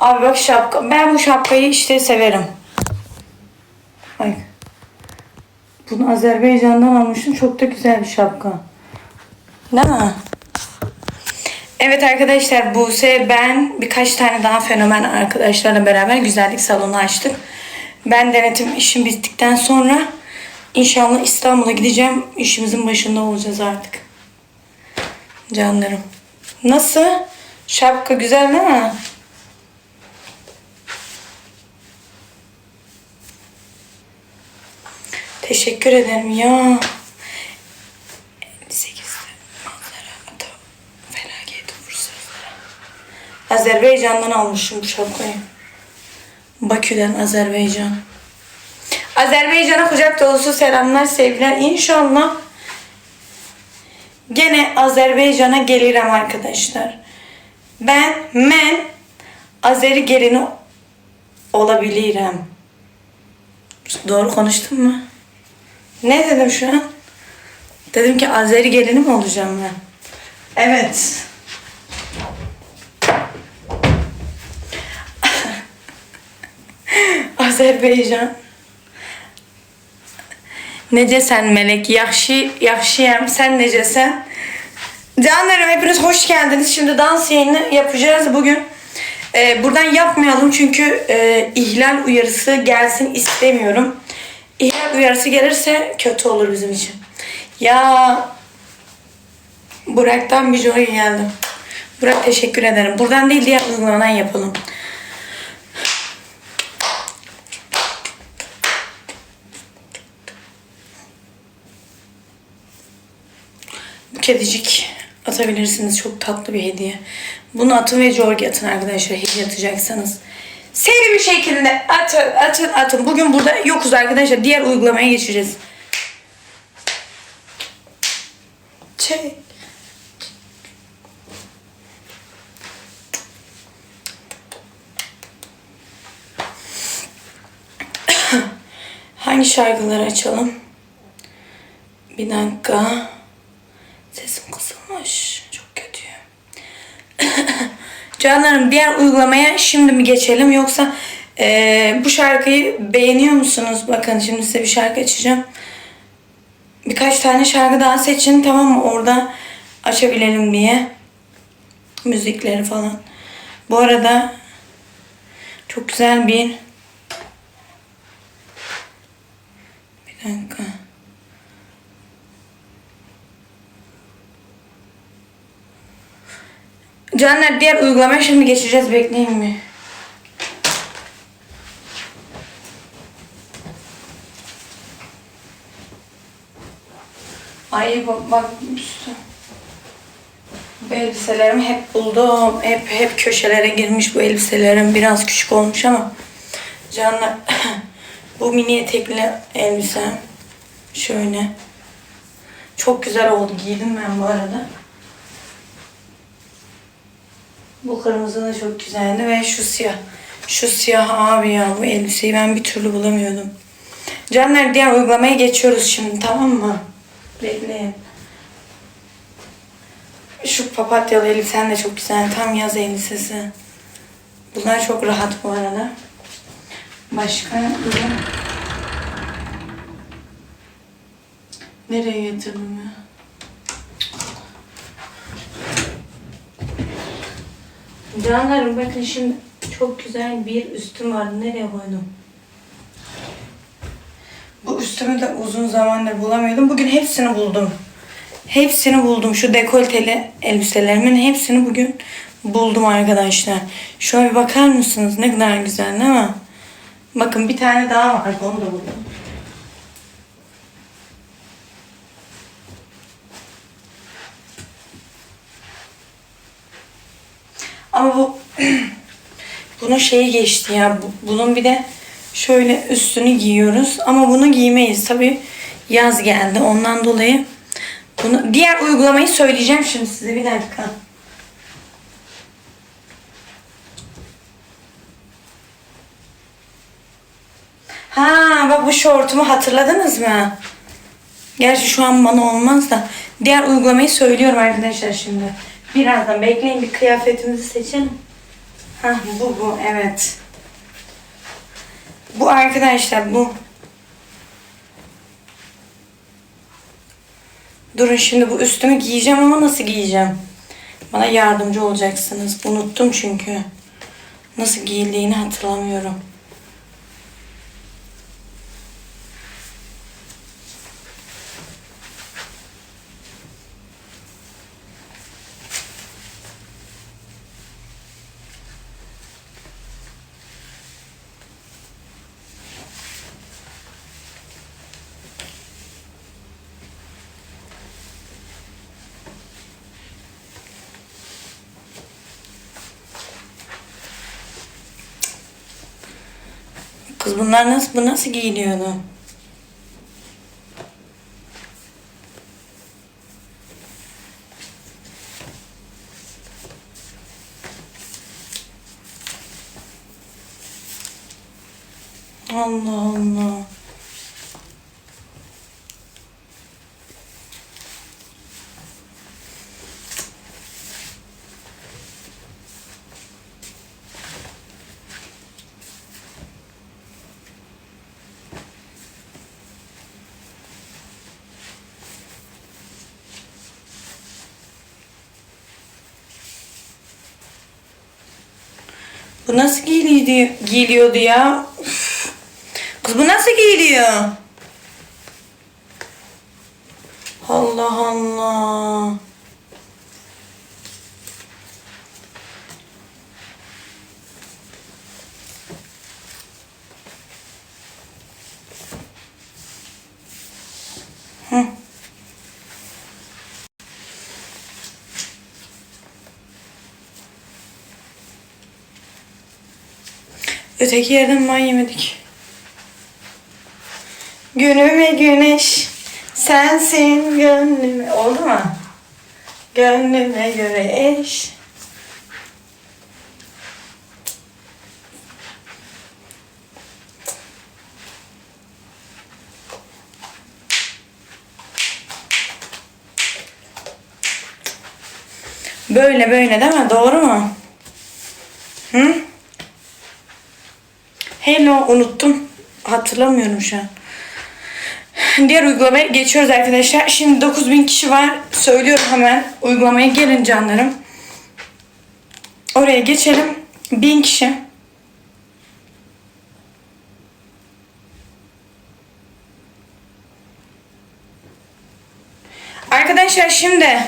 Abi bak şapka. Ben bu şapkayı işte severim. Bak. Bunu Azerbaycan'dan almıştım. Çok da güzel bir şapka. Değil mi? Evet arkadaşlar Buse ben birkaç tane daha fenomen arkadaşlarla beraber güzellik salonu açtık. Ben denetim işim bittikten sonra inşallah İstanbul'a gideceğim. İşimizin başında olacağız artık. Canlarım. Nasıl? Şapka güzel değil mi? Teşekkür ederim ya. 58'de manzara ata felaket Bursa'da. Azerbaycan'dan almışım bu şapkayı. Bakü'den Azerbaycan. Azerbaycan'a kucak dolusu selamlar sevgiler. İnşallah gene Azerbaycan'a gelirim arkadaşlar. Ben men Azeri gelini olabilirim. Doğru konuştum mu? Ne dedim şu an? Dedim ki Azeri gelini mi olacağım ben? Evet. Azerbaycan. Necesen Melek? Yaxşı, yaxşıyam. Sen necesen? Canlarım hepiniz hoş geldiniz. Şimdi dans yayını yapacağız bugün. Ee, buradan yapmayalım çünkü e, ihlal uyarısı gelsin istemiyorum. Uyarısı gelirse kötü olur bizim için. Ya Burak'tan bir joy geldi. Burak teşekkür ederim. Buradan değil diğer uygulamadan yapalım. Bu kedicik atabilirsiniz. Çok tatlı bir hediye. Bunu atın ve Jorge atın arkadaşlar. Hediye atacaksanız. Seri bir şekilde atın, atın, atın. Bugün burada yokuz arkadaşlar. Diğer uygulamaya geçeceğiz. Çek. Hangi şarkıları açalım? Bir dakika. Sesim kısılmış. Çok kötü. Canlarım diğer uygulamaya şimdi mi geçelim yoksa eee, bu şarkıyı beğeniyor musunuz? Bakın şimdi size bir şarkı açacağım. Birkaç tane şarkı daha seçin tamam mı? Orada açabilelim diye. Müzikleri falan. Bu arada çok güzel bir bir dakika. Canlar diğer uygulamaya şimdi geçeceğiz. Bekleyin mi? Ay bak, bak üstü. Bu elbiselerimi hep buldum. Hep hep köşelere girmiş bu elbiselerim. Biraz küçük olmuş ama. Canlar bu mini etekli elbisem. Şöyle. Çok güzel oldu. Giydim ben bu arada. Bu kırmızı da çok güzeldi ve şu siyah. Şu siyah abi ya bu elbiseyi ben bir türlü bulamıyordum. Canlar diğer uygulamaya geçiyoruz şimdi tamam mı? Bekleyin. Şu papatyalı elbisen de çok güzel. Tam yaz elbisesi. Bunlar çok rahat bu arada. Başka. Nereye getirdim ya? Canlarım bakın şimdi çok güzel bir üstüm var. Nereye koydum? Bu üstümü de uzun zamandır bulamıyordum. Bugün hepsini buldum. Hepsini buldum. Şu dekolteli elbiselerimin hepsini bugün buldum arkadaşlar. Şöyle bakar mısınız? Ne kadar güzel değil mi? Bakın bir tane daha var. Onu da buldum. Ama bu bunun şeyi geçti ya. Bu- Bunun bir de şöyle üstünü giyiyoruz ama bunu giymeyiz. Tabi yaz geldi ondan dolayı. Bunu diğer uygulamayı söyleyeceğim şimdi size bir dakika. Ha bak bu şortumu hatırladınız mı? Gerçi şu an bana olmaz da. Diğer uygulamayı söylüyorum arkadaşlar şimdi. Birazdan bekleyin bir kıyafetimizi seçelim. Hah bu bu evet. Bu arkadaşlar bu. Durun şimdi bu üstümü giyeceğim ama nasıl giyeceğim? Bana yardımcı olacaksınız. Unuttum çünkü. Nasıl giyildiğini hatırlamıyorum. Kız bunlar nasıl bu nasıl giyiliyordu? Allah Allah. Bu nasıl giyiliyordu, giyiliyordu ya? Kız bu nasıl giyiliyor? Allah Allah. Öteki yerden ban yemedik. Günüme güneş, sensin gönlüme. Oldu mu? Gönlüme göre eş. Böyle böyle değil mi? Doğru mu? Hı? Hello unuttum. Hatırlamıyorum şu an. Diğer uygulamaya geçiyoruz arkadaşlar. Şimdi 9000 kişi var. Söylüyorum hemen. Uygulamaya gelin canlarım. Oraya geçelim. 1000 kişi. Arkadaşlar şimdi